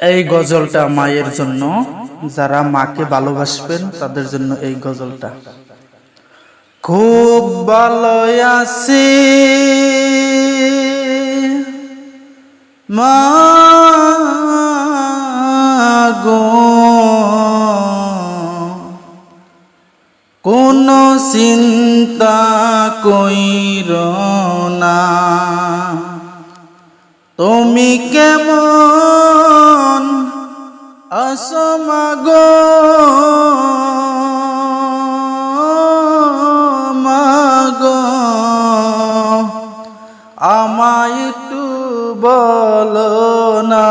এই গজলটা মায়ের জন্য, যারা মাকে ভালোবাসবেন তাদের জন্য এই গজলটা। খুব ভালো আছি। মা কোন চিন্তা কইর না। তুমি কেমন আসমাগ মাগ। আমায় একটু বলো না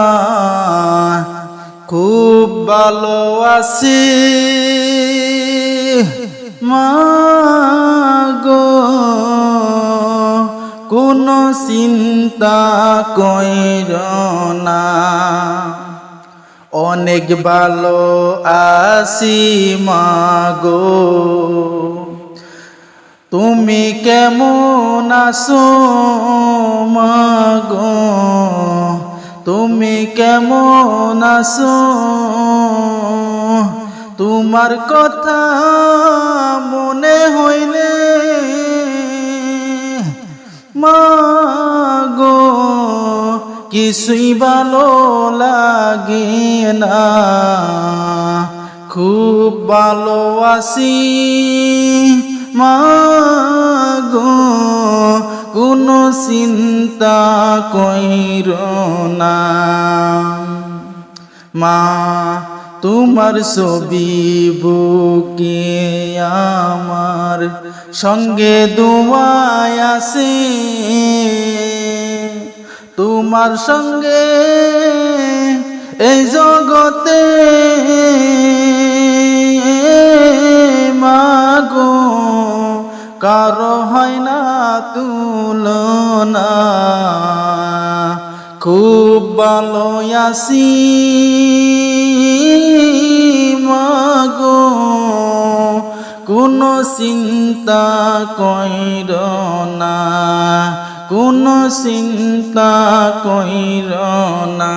খুব ভালো আছি মাগো কোনো চিন্তা কইর না। অনেক ভালো আছি, মাগো। তুমি কেমন আছো, মাগো? তুমি কেমন আছো? তোমার কথা মনে হইলে, মাগো। কিছুই ভালো লাগে না। খুব ভালো আছি মাগো কোনো চিন্তা কইর না। মা, তোমার ছবি বুকে আমার সঙ্গে দুয়ায় আছে। তোমার সঙ্গে এই জগতে মাগো, কারও হয় না তুলনা। খুব ভালো আছি মাগো, কোনো চিন্তা কইর না। কোনো চিন্তা কইর না।